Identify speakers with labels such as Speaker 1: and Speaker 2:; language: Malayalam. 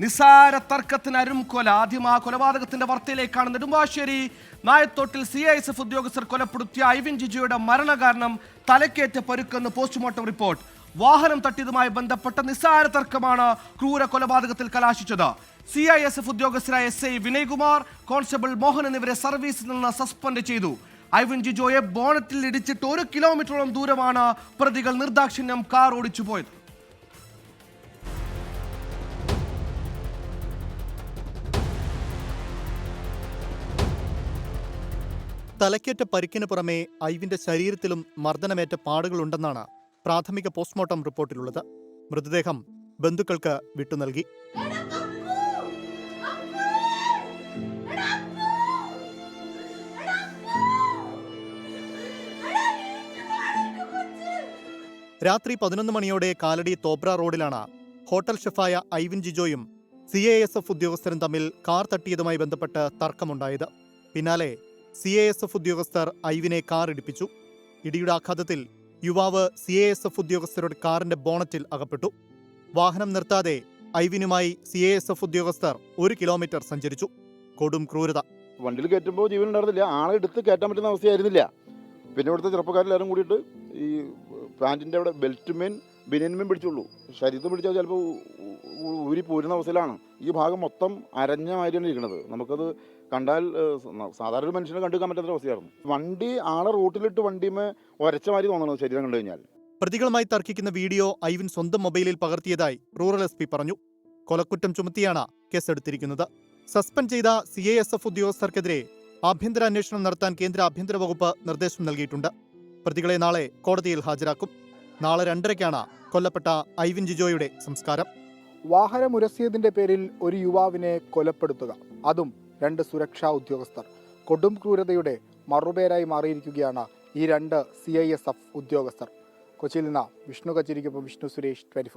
Speaker 1: നിസാര തർക്കത്തിന് അരുംകൊല ആദ്യം ആ കൊലപാതകത്തിന്റെ വർത്തയിലേക്കാണ് നെടുമ്പാശ്ശേരി. നായത്തോട്ടിൽ സി ഐ എസ് എഫ് ഉദ്യോഗസ്ഥർ കൊലപ്പെടുത്തിയ ഐവിൻ മരണ മരണകാരണം തലക്കേറ്റ പരുക്കെന്ന് പോസ്റ്റ്മോർട്ടം റിപ്പോർട്ട്. വാഹനം തട്ടിയതുമായി ബന്ധപ്പെട്ട നിസ്സാര തർക്കമാണ് ക്രൂര കൊലപാതകത്തിൽ കലാശിച്ചത്. C I S F ഉദ്യോഗസ്ഥരായ S I Vinaykumar constable Mohan എന്നിവരെ സർവീസിൽ നിന്ന് സസ്പെൻഡ് ചെയ്തു. ഐവിൻ ജിജോയെ ബോണറ്റിൽ ഇടിച്ചിട്ട് ഒരു കിലോമീറ്ററോളം ദൂരമാണ് പ്രതികൾ നിർദാക്ഷിണ്യം കാർ ഓടിച്ചു പോയത്
Speaker 2: തലക്കേറ്റ പരിക്കിന് പുറമെ ഐവിന്റെ ശരീരത്തിലും മർദ്ദനമേറ്റ പാടുകളുണ്ടെന്നാണ് പ്രാഥമിക പോസ്റ്റ്മോർട്ടം റിപ്പോർട്ടിലുള്ളത്. മൃതദേഹം ബന്ധുക്കൾക്ക് വിട്ടു നൽകി. രാത്രി പതിനൊന്ന് മണിയോടെ കാലടി തോബ്ര റോഡിലാണ് ഹോട്ടൽ ഷെഫായ ഐവിൻ ജിജോയും സി എ എസ് എഫ് ഉദ്യോഗസ്ഥരും തമ്മിൽ കാർ തട്ടിയതുമായി ബന്ധപ്പെട്ട് തർക്കമുണ്ടായത്. പിന്നാലെ സി എ എസ് എഫ് ഉദ്യോഗസ്ഥർ ഐവിനെ കാർ ഇടിപ്പിച്ചു ഇടിയുടെ ആഘാതത്തിൽ യുവാവ് സി എ എസ് എഫ് ഉദ്യോഗസ്ഥരുടെ കാറിന്റെ ബോണറ്റിൽ അകപ്പെട്ടു. വാഹനം നിർത്താതെ ഐവിനുമായി സി എ എസ് എഫ് ഉദ്യോഗസ്ഥർ ഒരു കിലോമീറ്റർ സഞ്ചരിച്ചു. കൊടും ക്രൂരത.
Speaker 3: വണ്ടിയിൽ കയറ്റുമ്പോൾ ജീവൻ ഉണ്ടായിരുന്നില്ല. ആളെ എടുത്ത് കയറ്റാൻ പറ്റുന്ന അവസ്ഥയായിരുന്നില്ല. പിന്നെ ഇവിടുത്തെ ചെറുപ്പക്കാരെല്ലാവരും കൂടിയിട്ട് ഈ പാന്റിന്റെ അവിടെ ബെൽറ്റുമേൻ ബനിയന്മേൻ പിടിച്ചുള്ളൂ. ശരീരത്തിൽ പിടിച്ചാൽ ചിലപ്പോൾ ഊരി പോരുന്ന അവസ്ഥയിലാണ്. ഈ ഭാഗം മൊത്തം അരഞ്ഞ മാതിരിയാണ് ഇരിക്കുന്നത് നമുക്കത് കണ്ടാൽ സാധാരണ ഒരു മനുഷ്യനെ കണ്ടുക്കാൻ പറ്റാത്ത അവസ്ഥയായിരുന്നു. വണ്ടി ആളെ റൂട്ടിലിട്ട് വണ്ടിമേ ഒരച്ച മാതിരി തോന്നണം ശരീരം കണ്ടു കഴിഞ്ഞാൽ.
Speaker 2: പ്രതികളുമായി തർക്കിക്കുന്ന വീഡിയോ ഐവിൻ സ്വന്തം മൊബൈലിൽ പകർത്തിയതായി റൂറൽ എസ് പി പറഞ്ഞു. കൊലക്കുറ്റം ചുമത്തിയാണ് കേസെടുത്തിരിക്കുന്നത്. സസ്പെൻഡ് ചെയ്ത സി എ എസ് എഫ് ഉദ്യോഗസ്ഥർക്കെതിരെ ആഭ്യന്തര അന്വേഷണം നടത്താൻ കേന്ദ്ര ആഭ്യന്തര വകുപ്പ് നിർദ്ദേശം നൽകിയിട്ടുണ്ട്. പ്രതികളെ നാളെ കോടതിയിൽ ഹാജരാക്കും. നാളെ രണ്ടരയ്ക്കാണ് കൊല്ലപ്പെട്ട ഐവിൻ ജിജോയുടെ സംസ്കാരം.
Speaker 4: വാഹനമുരസിയതിന്റെ പേരിൽ ഒരു യുവാവിനെ കൊലപ്പെടുത്തുക. അതും രണ്ട് സുരക്ഷാ ഉദ്യോഗസ്ഥർ. കൊടും ക്രൂരതയുടെ മറുപേരായി മാറിയിരിക്കുകയാണ് ഈ രണ്ട് സി ഐ എസ് എഫ് ഉദ്യോഗസ്ഥർ. കൊച്ചിയിൽ നിന്ന് വിഷ്ണു കച്ചിരിക്കുമ്പോൾ വിഷ്ണു സുരേഷ് ട്വന്റി